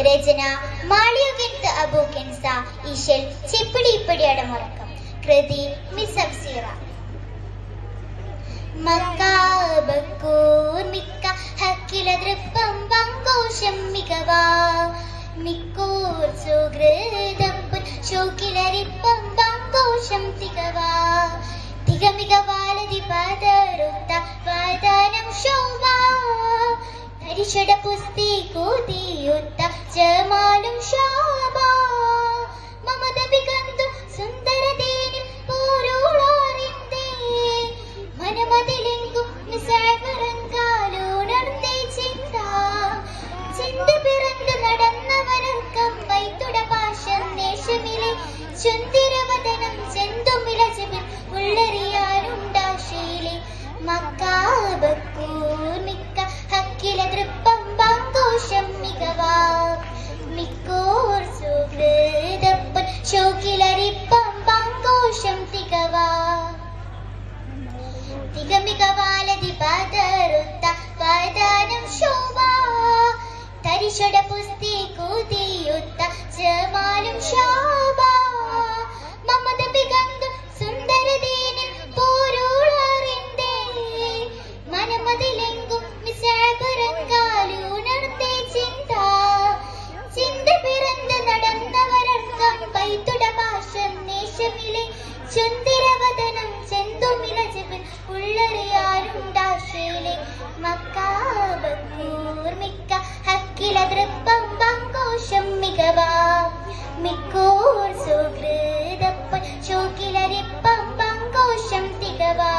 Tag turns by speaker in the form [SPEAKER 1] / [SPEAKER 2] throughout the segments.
[SPEAKER 1] രചന അബു അബൂക്കെൻസ ഈശൽ ചിപ്പിടി ഇപ്പിടി അടമുറക്കം. കൃതി മിസ് പങ്കോശം തികവാ. തികമികവാലതി പതറുത്ത വാദാനം ശോഭ പുസ്തി കൂതിയുത്ത ജമാലും പൈത്തുട ഭാഷം നേശമിലെ ചുന്തിരവദനം ചെന്തുമില ഉള്ളറിയാരുണ്ടാശയിലെ മക്കാബക്കൂർമിക്ക ഹക്കില തൃപ്പം പങ്കോശം മികവാ. മിക്കൂർ സുഹൃതപ്പൻ ശോകിലരിപ്പം പങ്കോശം തികവാ.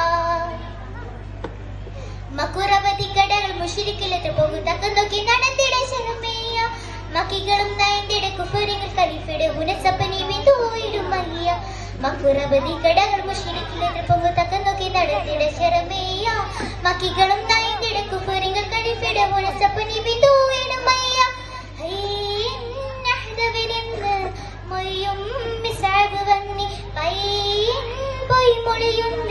[SPEAKER 1] മക്കുറവതി കടകൾ മുഷിരിക്കിലെത്ത് പോകുതക്ക നോക്കി നടന്നിട ശരമേയ. മക്കികളും നയന്തിട കുഫറിങ്ങൾ ഖലീഫയുടെ ഉനസപ്പനി വിധൂയിടും മയ്യ മക്കുറവതി കടകൾ മുഷിരിക്കിലെത്ത് പോകുതക്ക നോക്കി നടത്തിട ശരമേയ. മക്കികളും നയന്തിട കുഫറിങ്ങൾ ഖലീഫയുടെ ഉനസപ്പനി വിധൂയിടും മയ്യ. മിസാഗ് വന്നി. പയ്യൻ പൊയ് മൊഴിയുന്നേ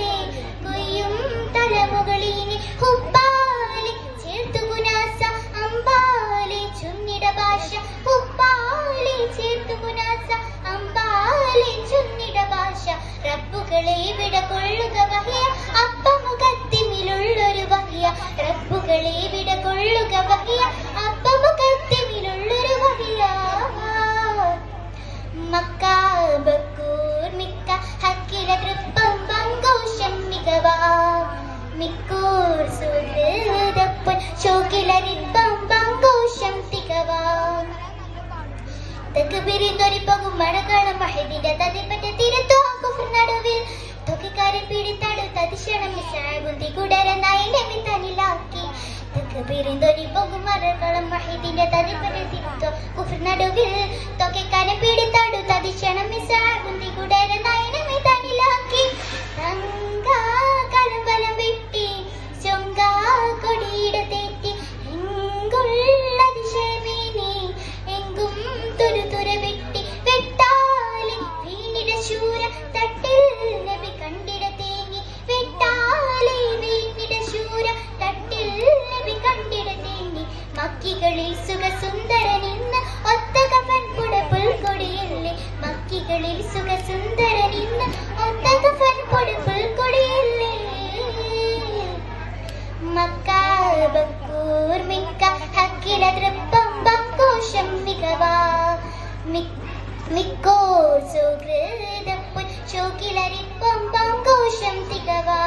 [SPEAKER 1] റബ്ബുകളെ കൊള്ളുക വഹിയ. അപ്പമുഖത്തിമിലുള്ളൊരു റബ്ബുകളെ മിക്ക മികവ. മിക്കൂർ പിരിന്തൊരിപ്പകും മഴകാലം മഹദിന്റെ തതിപ്പറ്റ തിരുത്തോ. നടുവിൽ തുകക്കാരൻ പിടിത്തടുത്ത തതിശണം മിസാകുന്തി കുടര നയനമി തനിലാക്കി. തെക്ക് പിരിന്തൊരിപ്പകും മഴകാലം മഹിദിന്റെ തതിപ്പറ്റ തിരത്തു കുഫർ കൂർമിക്ക ഹക്കില തൃപ്പം ബക്കോശം മികവാ. മിക്കോർ സുഹൃതപ്പുൽ ശോകിലരിപ്പം ബങ്കോശം തികവാ.